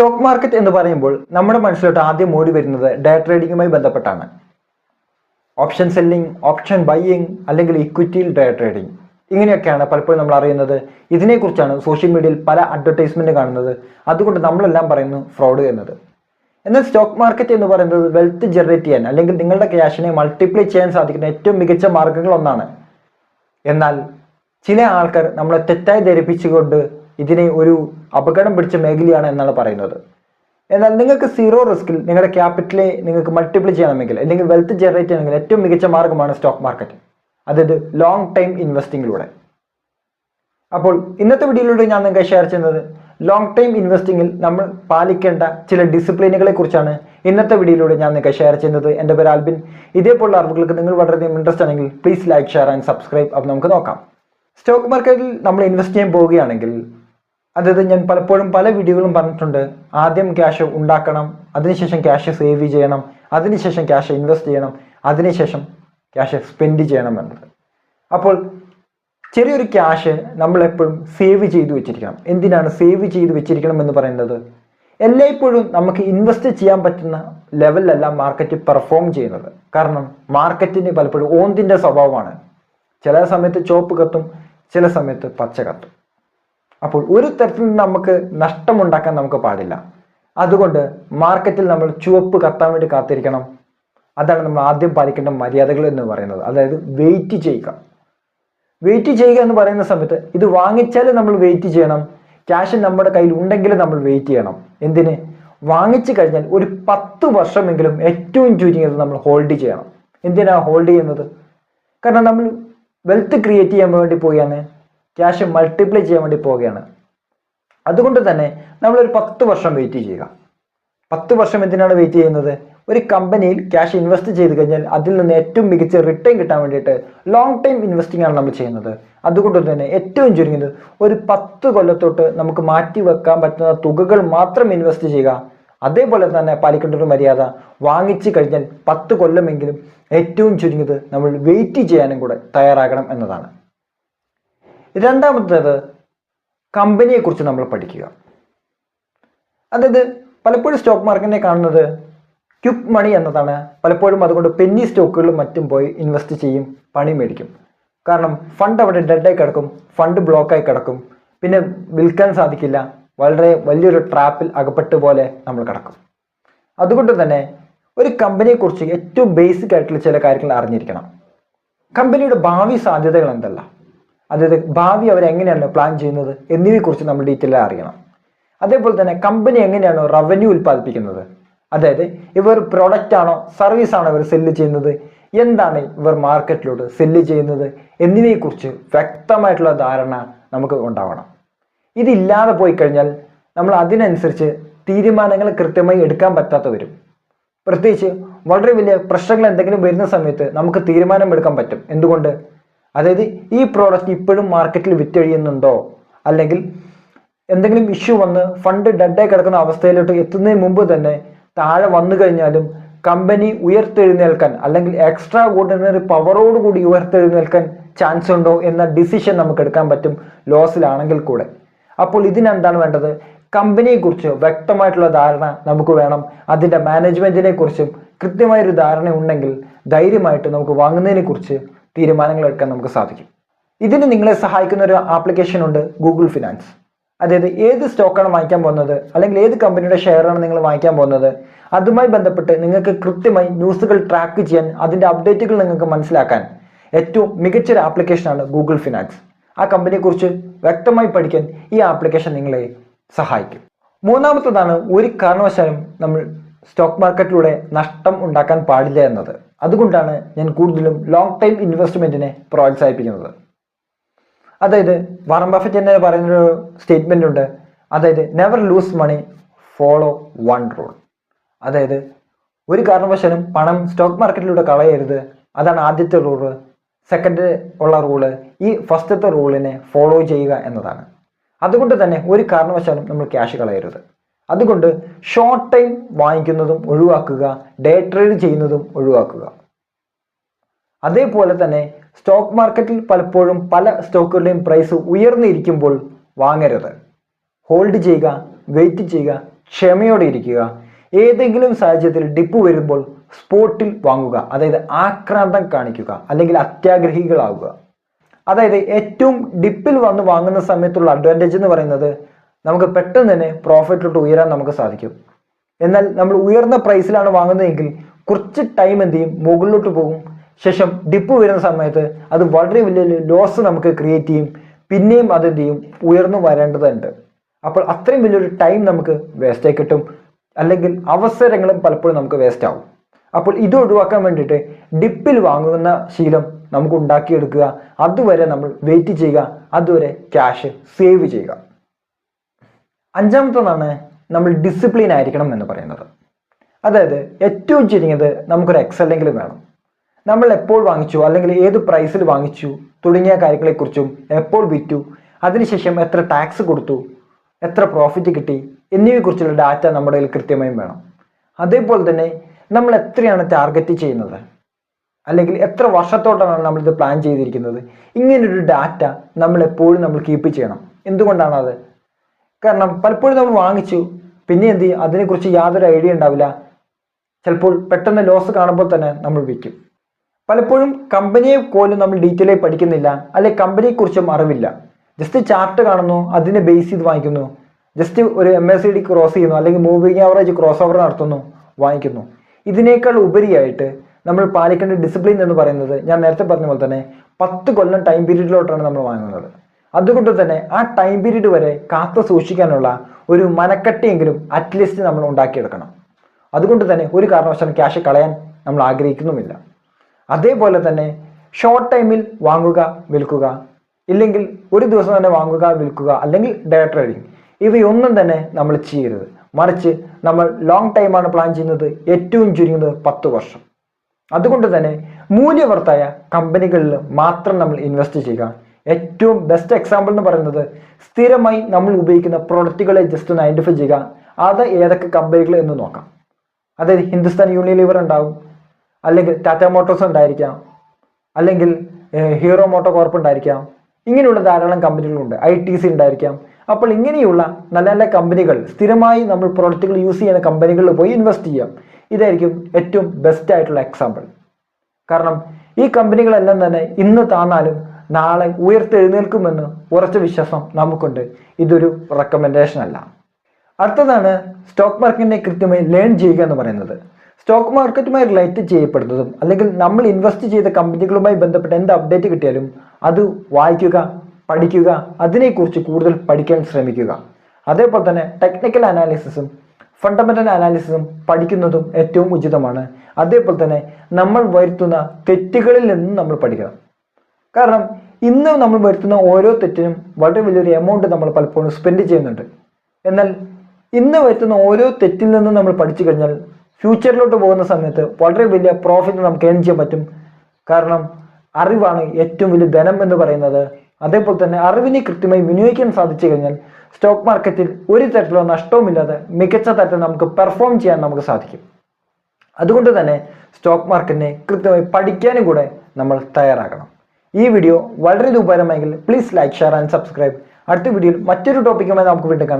Stock market എന്ന് പറയുമ്പോൾ നമ്മുടെ മനസ്സിലോട്ട് ആദ്യം ഓടി വരുന്നത് ഡേ ട്രേഡിങ്ങുമായി ബന്ധപ്പെട്ടാണ്. ഓപ്ഷൻ സെല്ലിംഗ് ഓപ്ഷൻ ബൈയിങ് അല്ലെങ്കിൽ ഇക്വിറ്റിയിൽ ഡേ ട്രേഡിംഗ് ഇങ്ങനെയൊക്കെയാണ് പലപ്പോഴും നമ്മൾ അറിയുന്നത്. ഇതിനെക്കുറിച്ചാണ് സോഷ്യൽ മീഡിയയിൽ പല അഡ്വർടൈസ്മെന്റ് കാണുന്നത്. അതുകൊണ്ട് നമ്മളെല്ലാം പറയുന്നു ഫ്രോഡ് എന്നത്. എന്നാൽ സ്റ്റോക്ക് മാർക്കറ്റ് എന്ന് പറയുന്നത് വെൽത്ത് ജനറേറ്റ് ചെയ്യാൻ അല്ലെങ്കിൽ നിങ്ങളുടെ ക്യാഷിനെ മൾട്ടിപ്ലൈ ചെയ്യാൻ സാധിക്കുന്ന ഏറ്റവും മികച്ച മാർഗങ്ങൾ ഒന്നാണ്. എന്നാൽ ചില ആൾക്കാർ നമ്മളെ തെറ്റായി ധരിപ്പിച്ചുകൊണ്ട് ഇതിനെ ഒരു അപകടം പിടിച്ച മേഖലയാണ് എന്നാണ് പറയുന്നത്. എന്നാൽ നിങ്ങൾക്ക് സീറോ റിസ്കിൽ നിങ്ങളുടെ ക്യാപിറ്റലെ നിങ്ങൾക്ക് മൾട്ടിപ്ലൈ ചെയ്യണമെങ്കിൽ അല്ലെങ്കിൽ വെൽത്ത് ജനറേറ്റ് ചെയ്യണമെങ്കിൽ ഏറ്റവും മികച്ച മാർഗമാണ് സ്റ്റോക്ക് മാർക്കറ്റ് അതായത് ലോങ് ടൈം ഇൻവെസ്റ്റിങ്ങിലൂടെ അപ്പോൾ ഇന്നത്തെ വീഡിയോയിലൂടെ ഞാൻ നിങ്ങൾക്ക് ഷെയർ ചെയ്യുന്നത് ലോങ് ടൈം ഇൻവെസ്റ്റിംഗിൽ നമ്മൾ പാലിക്കേണ്ട ചില ഡിസിപ്ലിനുകളെ കുറിച്ചാണ് ഇന്നത്തെ വീഡിയോയിലൂടെ ഞാൻ നിങ്ങൾക്ക് ഷെയർ ചെയ്യുന്നത്. എന്റെ പേര് ആൽബിൻ. ഇതേപോലുള്ള അറിവുകൾക്ക് നിങ്ങൾ വളരെയധികം ഇൻട്രസ്റ്റ് ആണെങ്കിൽ please like share and subscribe അപ്പോൾ നമുക്ക് നോക്കാം. സ്റ്റോക്ക് മാർക്കറ്റിൽ നമ്മൾ ഇൻവെസ്റ്റ് ചെയ്യാൻ പോവുകയാണെങ്കിൽ അതായത് ഞാൻ പലപ്പോഴും പല വീഡിയോകളും പറഞ്ഞിട്ടുണ്ട്. ആദ്യം ക്യാഷ് ഉണ്ടാക്കണം അതിനുശേഷം ക്യാഷ് സേവ് ചെയ്യണം അതിനുശേഷം ക്യാഷ് ഇൻവെസ്റ്റ് ചെയ്യണം അതിനുശേഷം ക്യാഷ് സ്പെൻഡ് ചെയ്യണം എന്നത്. അപ്പോൾ ചെറിയൊരു ക്യാഷ് നമ്മൾ എപ്പോഴും സേവ് ചെയ്തു വെച്ചിരിക്കണം. എന്തിനാണ് സേവ് ചെയ്ത് വെച്ചിരിക്കണം എന്ന് പറയുന്നത്? എല്ലായ്പ്പോഴും നമുക്ക് ഇൻവെസ്റ്റ് ചെയ്യാൻ പറ്റുന്ന ലെവലിലല്ല മാർക്കറ്റ് പെർഫോം ചെയ്യുന്നത്. കാരണം മാർക്കറ്റിന് പലപ്പോഴും ഓന്തിന്റെ സ്വഭാവമാണ്. ചില സമയത്ത് ചോപ്പ് കത്തും ചില സമയത്ത് പച്ച കത്തും. അപ്പോൾ ഒരു തരത്തിൽ നമുക്ക് നഷ്ടമുണ്ടാക്കാൻ നമുക്ക് പാടില്ല. അതുകൊണ്ട് മാർക്കറ്റിൽ നമ്മൾ ചുവപ്പ് കത്താൻ വേണ്ടി കാത്തിരിക്കണം. അതാണ് നമ്മൾ ആദ്യം പാലിക്കേണ്ട മര്യാദകൾ എന്ന് പറയുന്നത്. അതായത് വെയിറ്റ് ചെയ്യുക. വെയിറ്റ് ചെയ്യുക എന്ന് പറയുന്ന സമയത്ത് ഇത് വാങ്ങിച്ചാൽ നമ്മൾ വെയിറ്റ് ചെയ്യണം. ക്യാഷ് നമ്മുടെ കയ്യിൽ ഉണ്ടെങ്കിൽ നമ്മൾ വെയിറ്റ് ചെയ്യണം. എന്തിന്? വാങ്ങിച്ചു കഴിഞ്ഞാൽ ഒരു പത്ത് വർഷമെങ്കിലും ഏറ്റവും ചുരുങ്ങിയത് നമ്മൾ ഹോൾഡ് ചെയ്യണം. എന്തിനാണ് ഹോൾഡ് ചെയ്യുന്നത്? കാരണം നമ്മൾ വെൽത്ത് ക്രിയേറ്റ് ചെയ്യാൻ വേണ്ടി പോവുകയാണ് ക്യാഷ് മൾട്ടിപ്ലൈ ചെയ്യാൻ വേണ്ടി പോവുകയാണ്. അതുകൊണ്ട് തന്നെ നമ്മളൊരു പത്ത് വർഷം വെയിറ്റ് ചെയ്യുക. പത്ത് വർഷം എന്തിനാണ് വെയിറ്റ് ചെയ്യുന്നത്? ഒരു കമ്പനിയിൽ ക്യാഷ് ഇൻവെസ്റ്റ് ചെയ്ത് കഴിഞ്ഞാൽ അതിൽ നിന്ന് ഏറ്റവും മികച്ച റിട്ടേൺ കിട്ടാൻ വേണ്ടിയിട്ട് ലോങ് ടൈം ഇൻവെസ്റ്റിംഗ് ആണ് നമ്മൾ ചെയ്യുന്നത്. അതുകൊണ്ട് തന്നെ ഏറ്റവും ചുരുങ്ങിയത് ഒരു പത്ത് കൊല്ലത്തോട്ട് നമുക്ക് മാറ്റി വെക്കാൻ പറ്റുന്ന തുകകൾ മാത്രം ഇൻവെസ്റ്റ് ചെയ്യുക. അതേപോലെ തന്നെ പാലിക്കേണ്ട ഒരു മര്യാദ വാങ്ങിച്ചു കഴിഞ്ഞാൽ പത്ത് കൊല്ലമെങ്കിലും ഏറ്റവും ചുരുങ്ങിയത് നമ്മൾ വെയിറ്റ് ചെയ്യാനും കൂടെ തയ്യാറാകണം എന്നതാണ്. രണ്ടാമത്തേത് കമ്പനിയെക്കുറിച്ച് നമ്മൾ പഠിക്കുക. അതായത് പലപ്പോഴും സ്റ്റോക്ക് മാർക്കറ്റിനെ കാണുന്നത് ക്യുക്ക് മണി എന്നതാണ്. പലപ്പോഴും അതുകൊണ്ട് പെന്നി സ്റ്റോക്കുകളിലും മറ്റും പോയി ഇൻവെസ്റ്റ് ചെയ്യും പണി മേടിക്കും. കാരണം ഫണ്ട് അവിടെ ഡെഡായി കിടക്കും ഫണ്ട് ബ്ലോക്കായി കിടക്കും. പിന്നെ വിൽക്കാൻ സാധിക്കില്ല വളരെ വലിയൊരു ട്രാപ്പിൽ അകപ്പെട്ട് പോലെ നമ്മൾ കിടക്കും. അതുകൊണ്ട് തന്നെ ഒരു കമ്പനിയെക്കുറിച്ച് ഏറ്റവും ബേസിക് ആയിട്ടുള്ള ചില കാര്യങ്ങൾ അറിഞ്ഞിരിക്കണം. കമ്പനിയുടെ ഭാവി സാധ്യതകൾ എന്തല്ല? അതായത് ഭാവി അവർ എങ്ങനെയാണ് പ്ലാൻ ചെയ്യുന്നത് എന്നിവയെക്കുറിച്ച് നമ്മൾ ഡീറ്റെയിൽ അറിയണം. അതേപോലെ തന്നെ കമ്പനി എങ്ങനെയാണ് റവന്യൂ ഉൽപ്പാദിപ്പിക്കുന്നത്? അതായത് ഇവർ പ്രോഡക്റ്റ് ആണോ സർവീസ് ആണോ ഇവർ സെല്ല് ചെയ്യുന്നത്? എന്താണ് ഇവർ മാർക്കറ്റിലോട്ട് സെല്ല് ചെയ്യുന്നത്? എന്നിവയെക്കുറിച്ച് വ്യക്തമായിട്ടുള്ള ധാരണ നമുക്ക് ഉണ്ടാവണം. ഇതില്ലാതെ പോയി കഴിഞ്ഞാൽ നമ്മൾ അതിനനുസരിച്ച് തീരുമാനങ്ങൾ കൃത്യമായി എടുക്കാൻ പറ്റാത്ത വരും പ്രത്യേകിച്ച് വളരെ വലിയ പ്രശ്നങ്ങൾ എന്തെങ്കിലും വരുന്ന സമയത്ത് നമുക്ക് തീരുമാനം എടുക്കാൻ പറ്റും. എന്തുകൊണ്ട്? അതായത് ഈ പ്രോഡക്റ്റ് ഇപ്പോഴും മാർക്കറ്റിൽ വിറ്റഴിയുന്നുണ്ടോ? അല്ലെങ്കിൽ എന്തെങ്കിലും ഇഷ്യൂ വന്ന് ഫണ്ട് ഡെഡായി കിടക്കുന്ന അവസ്ഥയിലോട്ട് എത്തുന്നതിന് മുമ്പ് തന്നെ താഴെ വന്നു കഴിഞ്ഞാലും കമ്പനി ഉയർത്തെഴുന്നേൽക്കാൻ അല്ലെങ്കിൽ എക്സ്ട്രാ ഓർഡിനറി പവറോടുകൂടി ഉയർത്തെഴുന്നേൽക്കാൻ ചാൻസ് ഉണ്ടോ എന്ന ഡിസിഷൻ നമുക്ക് എടുക്കാൻ പറ്റും ലോസിലാണെങ്കിൽ കൂടെ. അപ്പോൾ ഇതിനെന്താണ് വേണ്ടത്? കമ്പനിയെക്കുറിച്ച് വ്യക്തമായിട്ടുള്ള ധാരണ നമുക്ക് വേണം. അതിന്റെ മാനേജ്മെന്റിനെ കുറിച്ചും കൃത്യമായൊരു ധാരണ ഉണ്ടെങ്കിൽ ധൈര്യമായിട്ട് നമുക്ക് വാങ്ങുന്നതിനെ കുറിച്ച് തീരുമാനങ്ങൾ എടുക്കാൻ നമുക്ക് സാധിക്കും. ഇതിന് നിങ്ങളെ സഹായിക്കുന്ന ഒരു ആപ്ലിക്കേഷൻ ഉണ്ട് ഗൂഗിൾ ഫിനാൻസ് അതായത് ഏത് സ്റ്റോക്കാണ് വാങ്ങിക്കാൻ പോകുന്നത് അല്ലെങ്കിൽ ഏത് കമ്പനിയുടെ ഷെയറാണ് നിങ്ങൾ വാങ്ങിക്കാൻ പോകുന്നത് അതുമായി ബന്ധപ്പെട്ട് നിങ്ങൾക്ക് കൃത്യമായി ന്യൂസുകൾ ട്രാക്ക് ചെയ്യാൻ അതിന്റെ അപ്ഡേറ്റുകൾ നിങ്ങൾക്ക് മനസ്സിലാക്കാൻ ഏറ്റവും മികച്ചൊരു ആപ്ലിക്കേഷനാണ് ഗൂഗിൾ ഫിനാൻസ് ആ കമ്പനിയെക്കുറിച്ച് വ്യക്തമായി പഠിക്കാൻ ഈ ആപ്ലിക്കേഷൻ നിങ്ങളെ സഹായിക്കും. മൂന്നാമത്തതാണ് ഒരു കാരണവശാലും നമ്മൾ സ്റ്റോക്ക് മാർക്കറ്റിലൂടെ നഷ്ടം ഉണ്ടാക്കാൻ പാടില്ല എന്നത്. അതുകൊണ്ടാണ് ഞാൻ കൂടുതലും ലോങ് ടൈം ഇൻവെസ്റ്റ്മെന്റിനെ പ്രോത്സാഹിപ്പിക്കുന്നത്. അതായത് വാറൻ ബഫറ്റ് എന്നെ പറയുന്നൊരു സ്റ്റേറ്റ്മെന്റ് ഉണ്ട്. അതായത് never lose money follow one rule അതായത് ഒരു കാരണവശാലും പണം സ്റ്റോക്ക് മാർക്കറ്റിലൂടെ കളയരുത്. അതാണ് ആദ്യത്തെ റൂൾ സെക്കൻഡ് ഉള്ള റൂൾ ഈ ഫസ്റ്റത്തെ റൂളിനെ ഫോളോ ചെയ്യുക എന്നതാണ്. അതുകൊണ്ട് തന്നെ ഒരു കാരണവശാലും നമ്മൾ ക്യാഷ് കളയരുത്. അതുകൊണ്ട് ഷോർട്ട് ടൈം വാങ്ങിക്കുന്നതും ഒഴിവാക്കുക ഡേ ട്രേഡ് ചെയ്യുന്നതും ഒഴിവാക്കുക. അതേപോലെ തന്നെ സ്റ്റോക്ക് മാർക്കറ്റിൽ പലപ്പോഴും പല സ്റ്റോക്കുകളുടെയും പ്രൈസ് ഉയർന്നിരിക്കുമ്പോൾ വാങ്ങരുത്. ഹോൾഡ് ചെയ്യുക വെയിറ്റ് ചെയ്യുക ക്ഷമയോടെ ഇരിക്കുക. ഏതെങ്കിലും സാഹചര്യത്തിൽ ഡിപ്പ് വരുമ്പോൾ സ്പോട്ടിൽ വാങ്ങുക അതായത് ആക്രാന്തം കാണിക്കുക അല്ലെങ്കിൽ അത്യാഗ്രഹികളാവുക. അതായത് ഏറ്റവും ഡിപ്പിൽ വന്ന് വാങ്ങുന്ന സമയത്തുള്ള അഡ്വാന്റേജ് എന്ന് പറയുന്നത് നമുക്ക് പെട്ടെന്ന് തന്നെ പ്രോഫിറ്റിലോട്ട് ഉയരാൻ നമുക്ക് സാധിക്കും. എന്നാൽ നമ്മൾ ഉയർന്ന പ്രൈസിലാണ് വാങ്ങുന്നതെങ്കിൽ കുറച്ച് ടൈം എന്ത് ചെയ്യും? മുകളിലോട്ട് പോകും. ശേഷം ഡിപ്പ് വരുന്ന സമയത്ത് അത് വളരെ വലിയ ലോസ് നമുക്ക് ക്രിയേറ്റ് ചെയ്യും. പിന്നെയും അത് എന്ത് ചെയ്യും? ഉയർന്നു വരേണ്ടതുണ്ട്. അപ്പോൾ അത്രയും വലിയൊരു ടൈം നമുക്ക് വേസ്റ്റായി കിട്ടും. അല്ലെങ്കിൽ അവസരങ്ങളും പലപ്പോഴും നമുക്ക് വേസ്റ്റ് ആവും. അപ്പോൾ ഇത് ഒഴിവാക്കാൻ വേണ്ടിയിട്ട് ഡിപ്പിൽ വാങ്ങുന്ന ശീലം നമുക്ക് ഉണ്ടാക്കിയെടുക്കുക. അതുവരെ നമ്മൾ വെയിറ്റ് ചെയ്യുക. അതുവരെ ക്യാഷ് സേവ് ചെയ്യുക. അഞ്ചാമത്തതാണ് നമ്മൾ ഡിസിപ്ലിൻ ആയിരിക്കണം എന്ന് പറയുന്നത്. അതായത് ഏറ്റവും ചുരുങ്ങിയത് നമുക്കൊരു എക്സലെങ്കിലും വേണം. നമ്മൾ എപ്പോൾ വാങ്ങിച്ചു അല്ലെങ്കിൽ ഏത് പ്രൈസിൽ വാങ്ങിച്ചു തുടങ്ങിയ കാര്യങ്ങളെക്കുറിച്ചും എപ്പോൾ വിറ്റു അതിനുശേഷം എത്ര ടാക്സ് കൊടുത്തു എത്ര പ്രോഫിറ്റ് കിട്ടി എന്നിവയെക്കുറിച്ചുള്ള ഡാറ്റ നമ്മുടെ കയ്യിൽ കൃത്യമായും വേണം. അതേപോലെ തന്നെ നമ്മൾ എത്രയാണ് ടാർഗറ്റ് ചെയ്യുന്നത് അല്ലെങ്കിൽ എത്ര വർഷത്തോട്ടാണ് നമ്മളിത് പ്ലാൻ ചെയ്തിരിക്കുന്നത് ഇങ്ങനൊരു ഡാറ്റ നമ്മൾ എപ്പോഴും നമ്മൾ കീപ്പ് ചെയ്യണം. എന്തുകൊണ്ടാണ് അത് കാരണം പലപ്പോഴും നമ്മൾ വാങ്ങിച്ചു. പിന്നെ എന്ത് ചെയ്യും? അതിനെക്കുറിച്ച് യാതൊരു ഐഡിയ ഉണ്ടാവില്ല. ചിലപ്പോൾ പെട്ടെന്ന് ലോസ് കാണുമ്പോൾ തന്നെ നമ്മൾ വിൽക്കും. പലപ്പോഴും കമ്പനിയെ പോലും നമ്മൾ ഡീറ്റെയിൽ ആയി പഠിക്കുന്നില്ല. അല്ലെ കമ്പനിയെക്കുറിച്ചും അറിവില്ല. ജസ്റ്റ് ചാർട്ട് കാണുന്നു. അതിനെ ബേസ് ചെയ്ത് വാങ്ങിക്കുന്നു. ജസ്റ്റ് ഒരു M S C D cross ചെയ്യുന്നു. അല്ലെങ്കിൽ മൂവിങ് ആവറേജ് ക്രോസ് ഓവർ നടത്തുന്നു. വാങ്ങിക്കുന്നു. ഇതിനേക്കാൾ ഉപരിയായിട്ട് നമ്മൾ പാലിക്കേണ്ട ഡിസിപ്ലിൻ എന്ന് പറയുന്നത് ഞാൻ നേരത്തെ പറഞ്ഞ പോലെ തന്നെ പത്ത് കൊല്ലം ടൈം പീരീഡിലോട്ടാണ് നമ്മൾ വാങ്ങുന്നത്. അതുകൊണ്ട് തന്നെ ആ ടൈം പീരീഡ് വരെ കാത്തു സൂക്ഷിക്കാനുള്ള ഒരു മനക്കട്ടിയെങ്കിലും അറ്റ്ലീസ്റ്റ് നമ്മൾ ഉണ്ടാക്കിയെടുക്കണം. അതുകൊണ്ട് തന്നെ ഒരു കാരണവശാലും ക്യാഷ് കളയാൻ നമ്മൾ ആഗ്രഹിക്കുന്നുമില്ല. അതേപോലെ തന്നെ ഷോർട്ട് ടൈമിൽ വാങ്ങുക വിൽക്കുക ഇല്ലെങ്കിൽ ഒരു ദിവസം തന്നെ വാങ്ങുക വിൽക്കുക അല്ലെങ്കിൽ ഡേ ട്രേഡിംഗ് ഇവയൊന്നും തന്നെ നമ്മൾ ചെയ്യരുത്. മറിച്ച് നമ്മൾ ലോങ് ടൈമാണ് പ്ലാൻ ചെയ്യുന്നത് ഏറ്റവും ചുരുങ്ങുന്നത് പത്ത് വർഷം. അതുകൊണ്ട് തന്നെ മൂല്യവർത്തായ കമ്പനികളിൽ മാത്രം നമ്മൾ ഇൻവെസ്റ്റ് ചെയ്യുക. ഏറ്റവും ബെസ്റ്റ് എക്സാമ്പിൾ എന്ന് പറയുന്നത് സ്ഥിരമായി നമ്മൾ ഉപയോഗിക്കുന്ന പ്രൊഡക്റ്റുകളെ ജസ്റ്റ് ഒന്ന് ഐഡന്റിഫൈ ചെയ്യുക. അത് ഏതൊക്കെ കമ്പനികൾ എന്ന് നോക്കാം. അതായത് ഹിന്ദുസ്ഥാൻ യൂണിലിവർ ഉണ്ടാവും. അല്ലെങ്കിൽ ടാറ്റ മോട്ടോഴ്സ് ഉണ്ടായിരിക്കാം. അല്ലെങ്കിൽ ഹീറോ മോട്ടോ കോർപ്പ് ഉണ്ടായിരിക്കാം. ഇങ്ങനെയുള്ള ധാരാളം കമ്പനികളുണ്ട് ഐ ടി സി ഉണ്ടായിരിക്കാം. അപ്പോൾ ഇങ്ങനെയുള്ള നല്ല നല്ല കമ്പനികൾ സ്ഥിരമായി നമ്മൾ പ്രൊഡക്റ്റുകൾ യൂസ് ചെയ്യുന്ന കമ്പനികളിൽ പോയി ഇൻവെസ്റ്റ് ചെയ്യാം ഇതായിരിക്കും ഏറ്റവും ബെസ്റ്റ് ആയിട്ടുള്ള എക്സാമ്പിൾ കാരണം ഈ കമ്പനികളെല്ലാം തന്നെ ഇന്ന് താന്നാലും നാളെ ഉയർത്തെഴുന്നേൽക്കുമെന്ന് ഉറച്ച വിശ്വാസം നമുക്കുണ്ട്. ഇതൊരു റെക്കമെൻഡേഷൻ അല്ല. അടുത്തതാണ് സ്റ്റോക്ക് മാർക്കറ്റിനെ കൃത്യമായി ലേൺ ചെയ്യുക എന്ന് പറയുന്നത്. സ്റ്റോക്ക് മാർക്കറ്റുമായി റിലേറ്റ് ചെയ്യപ്പെടുന്നതും അല്ലെങ്കിൽ നമ്മൾ ഇൻവെസ്റ്റ് ചെയ്ത കമ്പനികളുമായി ബന്ധപ്പെട്ട് എന്ത് അപ്ഡേറ്റ് കിട്ടിയാലും അത് വായിക്കുക പഠിക്കുക അതിനെക്കുറിച്ച് കൂടുതൽ പഠിക്കാൻ ശ്രമിക്കുക. അതേപോലെ തന്നെ ടെക്നിക്കൽ അനാലിസിസും ഫണ്ടമെന്റൽ അനാലിസിസും പഠിക്കുന്നതും ഏറ്റവും ഉചിതമാണ്. അതേപോലെ തന്നെ നമ്മൾ വരുത്തുന്ന തെറ്റുകളിൽ നിന്നും നമ്മൾ പഠിക്കണം. കാരണം ഇന്ന് നമ്മൾ വരുത്തുന്ന ഓരോ തെറ്റിനും വളരെ വലിയൊരു എമൗണ്ട് നമ്മൾ പലപ്പോഴും സ്പെൻഡ് ചെയ്യുന്നുണ്ട്. എന്നാൽ ഇന്ന് വരുത്തുന്ന ഓരോ തെറ്റിൽ നിന്നും നമ്മൾ പഠിച്ചു കഴിഞ്ഞാൽ ഫ്യൂച്ചറിലോട്ട് പോകുന്ന സമയത്ത് വളരെ വലിയ പ്രോഫിറ്റ് നമുക്ക് ഏൺ ചെയ്യാൻ പറ്റും. കാരണം അറിവാണ് ഏറ്റവും വലിയ ധനം എന്ന് പറയുന്നത്. അതേപോലെ തന്നെ അറിവിനെ കൃത്യമായി വിനിയോഗിക്കാൻ സാധിച്ചു കഴിഞ്ഞാൽ സ്റ്റോക്ക് മാർക്കറ്റിൽ ഒരു തരത്തിലോ നഷ്ടവുമില്ലാതെ മികച്ച തരത്തിൽ നമുക്ക് പെർഫോം ചെയ്യാൻ നമുക്ക് സാധിക്കും. അതുകൊണ്ട് തന്നെ സ്റ്റോക്ക് മാർക്കറ്റിനെ കൃത്യമായി പഠിക്കാനും കൂടെ നമ്മൾ തയ്യാറാകണം. ഈ വീഡിയോ വളരെ ഉപകാരമായെങ്കിൽ please like share and subscribe അടുത്ത വീഡിയോയിൽ മറ്റൊരു ടോപ്പിക്കുമായി നമുക്ക് വീണ്ടും കാണാം.